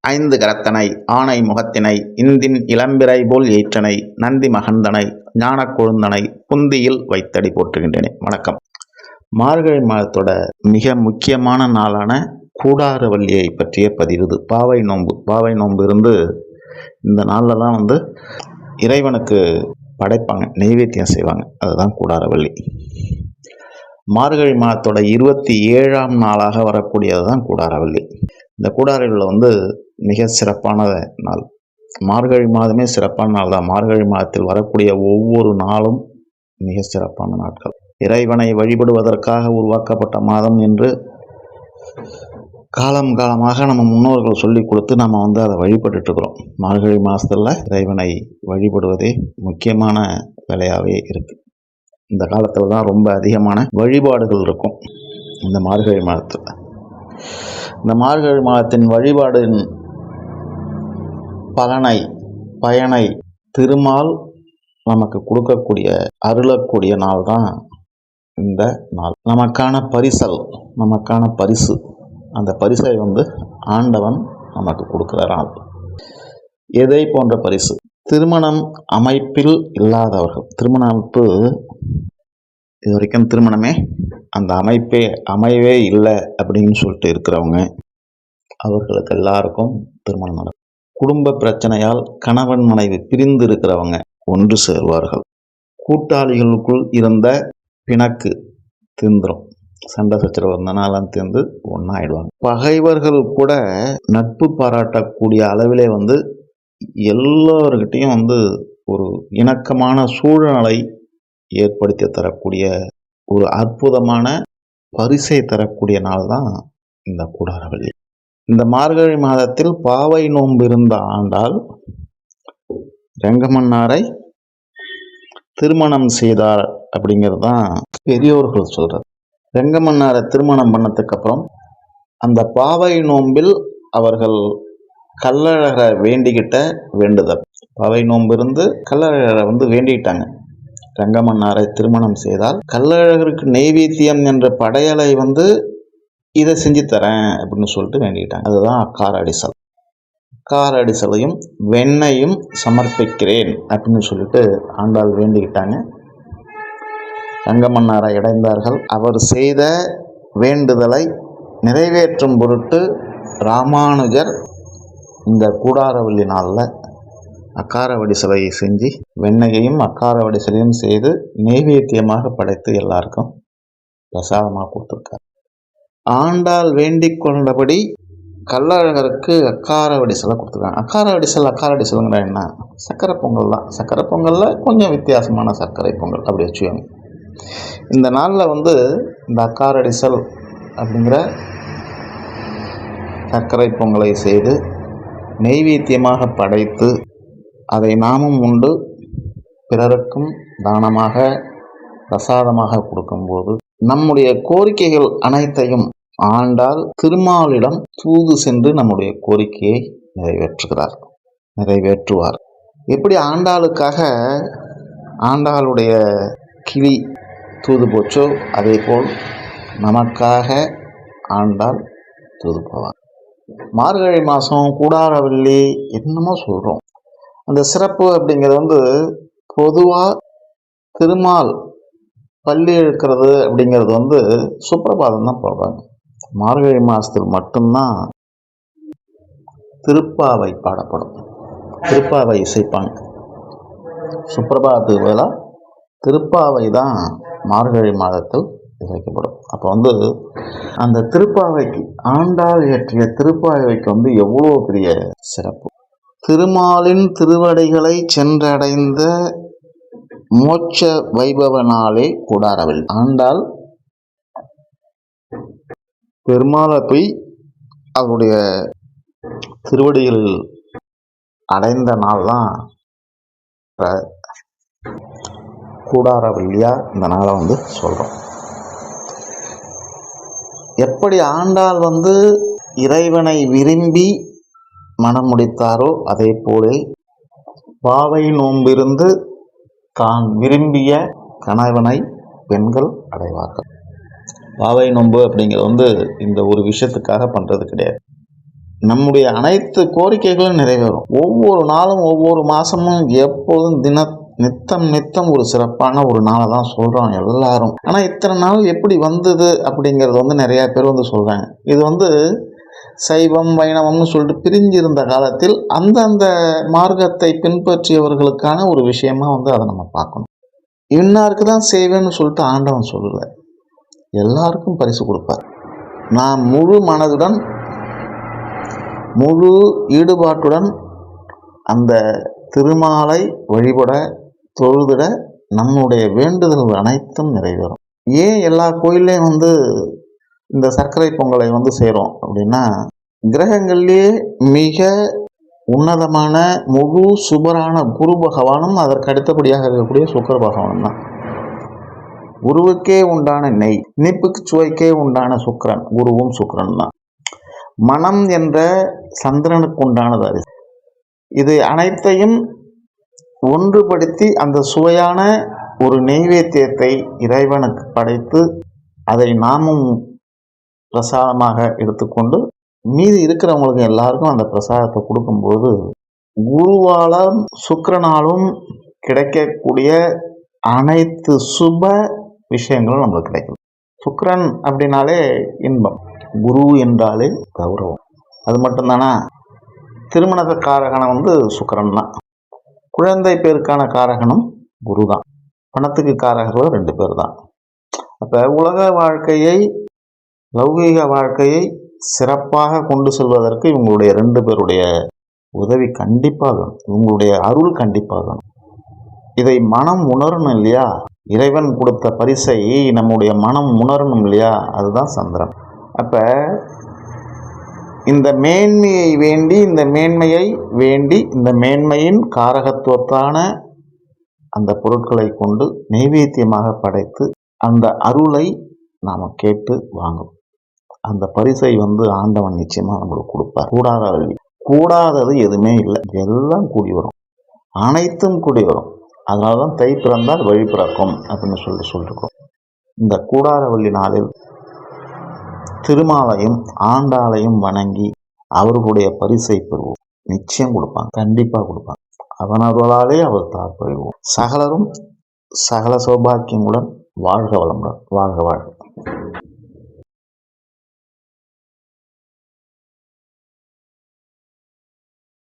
ஐந்து கரத்தனை ஆணை முகத்தினை இந்தின் இளம்பிறை போல் ஏற்றனை நந்தி மகந்தனை ஞான கொழுந்தனை புந்தியில் வைத்தடி போற்றுகின்றேனே. வணக்கம். மார்கழி மாதத்தோட மிக முக்கியமான நாளான கூடாரவல்லியை பற்றிய பதிவு இது பாவை நோன்பு. பாவை நோன்பு இருந்து இந்த நாளில் தான் வந்து இறைவனுக்கு படைப்பாங்க நெய்வேத்தியம் செய்வாங்க. அதுதான் கூடாரவல்லி மார்கழி மாதத்தோட இருபத்தி ஏழாம் நாளாக வரக்கூடியது தான் கூடாரவல்லி இந்த கூடாரிகளில் வந்து மிக சிறப்பான நாள். மார்கழி மாதமே சிறப்பான நாள் தான். மார்கழி மாதத்தில் வரக்கூடிய ஒவ்வொரு நாளும் மிக சிறப்பான நாட்கள். இறைவனை வழிபடுவதற்காக உருவாக்கப்பட்ட மாதம் என்று காலம் காலமாக நம்ம முன்னோர்கள் சொல்லி கொடுத்து நம்ம வந்து அதை வழிபட்டுட்டு இருக்கிறோம். மார்கழி மாதத்தில் இறைவனை வழிபடுவதே முக்கியமான வேலையாகவே இருக்குது இந்த காலத்தில் தான் ரொம்ப அதிகமான வழிபாடுகள் இருக்கும். இந்த மார்கழி மாதத்தில். இந்த மார்கழி மாதத்தின் வழிபாடின் பலனை பயனை திருமால் நமக்கு கொடுக்கக்கூடிய அருளக்கூடிய நாள் தான் இந்த நாள். நமக்கான பரிசல் நமக்கான பரிசு. அந்த பரிசை வந்து ஆண்டவன் நமக்கு கொடுக்குற நாள். எதை போன்ற பரிசு? திருமணம் அமைப்பில் இல்லாதவர்கள். திருமண அமைப்பு இது வரைக்கும் திருமணமே அந்த அமைப்பே அமையவே இல்லை அப்படின்னு சொல்லிட்டு இருக்கிறவங்க அவர்களுக்கு எல்லாருக்கும் திருமணம் நடக்கும். குடும்ப பிரச்சனையால் கணவன் மனைவி பிரிந்து இருக்கிறவங்க ஒன்று சேர்வார்கள். கூட்டாளிகளுக்குள் இருந்த பிணக்கு தீந்துரும். சண்டை சச்சரவு வந்தனாலாம் தீர்ந்து ஒன்றாயிடுவாங்க பகைவர்கள் கூட நட்பு பாராட்டக்கூடிய அளவிலே வந்து எல்லோருக்கிட்டையும் வந்து ஒரு இணக்கமான சூழ்நிலை ஏற்படுத்தி தரக்கூடிய ஒரு அற்புதமான பரிசை தரக்கூடிய நாள் தான் இந்த கூடாரவள்ளி. இந்த மார்கழி மாதத்தில் பாவை நோன்பு இருந்த ஆண்டால் ரெங்கமன்னாரை திருமணம் செய்தார் அப்படிங்கிறது தான் பெரியோர்கள் சொல்றது. ரெங்கமன்னாரை திருமணம் பண்ணதுக்கு அப்புறம் அந்த பாவை நோன்பில் அவர்கள் கல்லழகரை வேண்டிக்கிட்ட வேண்டுதல். பாவை நோன்பு இருந்து கல்லழகரை வந்து வேண்டிக்கிட்டாங்க. ரங்கமன்னாரை திருமணம் செய்தால் கள்ளழகருக்கு நெய்வேத்தியம் என்ற படையலை வந்து இதை செஞ்சு தரேன் அப்படின்னு சொல்லிட்டு வேண்டிக்கிட்டாங்க. அதுதான் அக்கார அடிசல். அக்கார அடிசலையும் வெண்ணையும் சமர்ப்பிக்கிறேன் அப்படின்னு சொல்லிட்டு ஆண்டாள் வேண்டிக்கிட்டாங்க. ரங்கமன்னாரை இடைந்தார்கள் அவர் செய்த வேண்டுதலை நிறைவேற்றும் பொருட்டு ராமானுஜர் இந்த கூடாரவள்ளி நாளில் அக்கார வடிசலையை செஞ்சு வெண்ணையையும் அக்காரவடி சிலையும் செய்து நெய்வேத்தியமாக படைத்து எல்லாருக்கும் பிரசாதமாக கொடுத்துருக்கார். ஆண்டாள் வேண்டிக் கொண்டபடி கள்ளழகருக்கு அக்கார வடிசலை கொடுத்துருக்காங்க. அக்கார வடிசல் அக்கார வடிசலுங்கிற என்ன? சர்க்கரை பொங்கல் தான். சர்க்கரை பொங்கலில் கொஞ்சம் வித்தியாசமான சர்க்கரை பொங்கல் அப்படி வச்சுக்கோங்க. இந்த நாளில் வந்து இந்த அக்காரடிசல் அப்படிங்கிற சர்க்கரை பொங்கலை செய்து நெய்வேத்தியமாக படைத்து அதை நாமும் உண்டு பிறருக்கும் தானமாக பிரசாதமாக கொடுக்கும்போது நம்முடைய கோரிக்கைகள் அனைத்தையும் ஆண்டால் திருமாலிடம் தூது சென்று நம்முடைய கோரிக்கையை நிறைவேற்றுகிறார் நிறைவேற்றுவார். எப்படி ஆண்டாளுக்காக ஆண்டாளுடைய கிளி தூது போச்சோ அதே போல் நமக்காக ஆண்டாள் தூது போவார். மார்கழி மாதம் கூடாரவள்ளி என்னமோ சொல்கிறோம் அந்த சிறப்பு அப்படிங்கிறது வந்து பொதுவாக திருமால் பள்ளி இழுக்கிறது அப்படிங்கிறது வந்து சுப்பிரபாதம் தான் போடுறாங்க. மார்கழி மாதத்தில் மட்டும்தான் திருப்பாவை பாடப்படும். திருப்பாவை இசைப்பாங்க. சுப்பிரபாதத்துக்கு பதிலாக திருப்பாவை தான் மார்கழி மாதத்தில் இசைக்கப்படும். அப்போ வந்து அந்த திருப்பாவைக்கு ஆண்டாள் இயற்றிய திருப்பாவைக்கு வந்து எவ்வளோ பெரிய சிறப்பு? திருமாலின் திருவடிகளை சென்றடைந்த மோட்ச வைபவ நாளே கூடாரவில். ஆண்டால் பெருமாளை போய் அவருடைய திருவடிகள் அடைந்த நாள் தான் கூடாரவல்லியா? இந்த நாளை வந்து சொல்கிறோம் எப்படி ஆண்டாள் வந்து இறைவனை விரும்பி மனம் முடித்தாரோ அதே போலே பாவை நோம்பிருந்து தான் விரும்பிய கணவனை பெண்கள் அடைவார்கள். பாவை நோன்பு அப்படிங்கிறது வந்து இந்த ஒரு விஷயத்துக்காக பண்ணுறது கிடையாது. நம்முடைய அனைத்து கோரிக்கைகளும் நிறைவேறும். ஒவ்வொரு நாளும் ஒவ்வொரு மாதமும் எப்போதும் தின நித்தம் நித்தம் ஒரு சிறப்பான ஒரு நாளை தான் சொல்கிறோம் எல்லாரும். ஆனால் இத்தனை நாள் எப்படி வந்தது அப்படிங்கிறது வந்து நிறையா பேர் வந்து சொல்கிறாங்க இது வந்து சைவம் வைணவம்னு சொல்லிட்டு பிரிஞ்சிருந்த காலத்தில் அந்தந்த மார்க்கத்தை பின்பற்றியவர்களுக்கான ஒரு விஷயமா வந்து அதை நம்ம பார்க்கணும். இன்னாருக்கு தான் செய்வேன்னு சொல்லிட்டு ஆண்டவன் சொல்லலை. எல்லாருக்கும் பரிசு கொடுப்பார். நான் முழு மனதுடன் முழு ஈடுபாட்டுடன் அந்த திருமாலை வழிபட தொழுதிட நம்முடைய வேண்டுதல்கள் அனைத்தும் நிறைவேறும். ஏன் எல்லா கோயில்லையும் வந்து இந்த சர்க்கரை பொங்கலை வந்து செய்கிறோம் அப்படின்னா கிரகங்கள்லேயே மிக உன்னதமான முழு சுபரான குரு பகவானும் அதற்கு அடுத்தபடியாக இருக்கக்கூடிய சுக்கர பகவானும் தான். குருவுக்கே உண்டான நெய் இனிப்புக்கு சுவைக்கே உண்டான சுக்கரன் குருவும் சுக்கரன் தான். மனம் என்ற சந்திரனுக்கு உண்டானது அரிசி இது அனைத்தையும் ஒன்றுபடுத்தி அந்த சுவையான ஒரு நெய்வேத்தியத்தை இறைவனுக்கு படைத்து அதை நாமும் பிரசாதமாக எடுத்துக்கொண்டு மீதி இருக்கிறவங்களுக்கு எல்லாருக்கும் அந்த பிரசாதத்தை கொடுக்கும்போது குருவாலும் சுக்கரனாலும் கிடைக்கக்கூடிய அனைத்து சுப விஷயங்களும் நம்மளுக்கு கிடைக்கும். சுக்கரன் அப்படின்னாலே இன்பம். குரு என்றாலே கௌரவம். அது மட்டும்தானா? திருமண காரகணம் வந்து சுக்கரன் தான் குழந்தை பேருக்கான காரகனும் குரு தான் பணத்துக்கு காரகர்கள் ரெண்டு பேர் தான் அப்போ உலக வாழ்க்கையை லௌகீக வாழ்க்கையை சிறப்பாக கொண்டு செல்வதற்கு இவங்களுடைய ரெண்டு பேருடைய உதவி கண்டிப்பாக வேணும். இவங்களுடைய அருள் கண்டிப்பாக வேணும். இதை மனம் உணரணும் இல்லையா? இறைவன் கொடுத்த பரிசை நம்முடைய மனம் உணரணும் இல்லையா? அதுதான் சந்திரன் அப்போ இந்த மேன்மையை வேண்டி இந்த மேன்மையை வேண்டி இந்த மேன்மையின் காரகத்துவத்தான அந்த பொருட்களை கொண்டு நைவேத்தியமாக படைத்து அந்த அருளை நாம் கேட்டு வாங்கும் அந்த பரிசை வந்து ஆண்டவன் நிச்சயமாக நம்மளுக்கு கொடுப்பார். கூடாத வழி கூடாதது எதுவுமே இல்லை. எல்லாம் கூடி வரும். அனைத்தும் கூடி வரும். அதனால தான் தை பிறந்தால் வழி பிறக்கும் அப்படின்னு சொல்லி சொல்லியிருக்கோம் இந்த கூடாரவள்ளி நாளில் திருமாலையும் ஆண்டாளையும் வணங்கி அவர்களுடைய பரிசை பெறுவோம். நிச்சயம் கொடுப்பாங்க. கண்டிப்பாக கொடுப்பாங்க. அவனவர்களாலே அவர் தாழ்ப்பழிவோம் சகலரும் சகல சௌபாக்கியமுடன் வாழ்க வளமுடன். வாழ்க வாழ்க.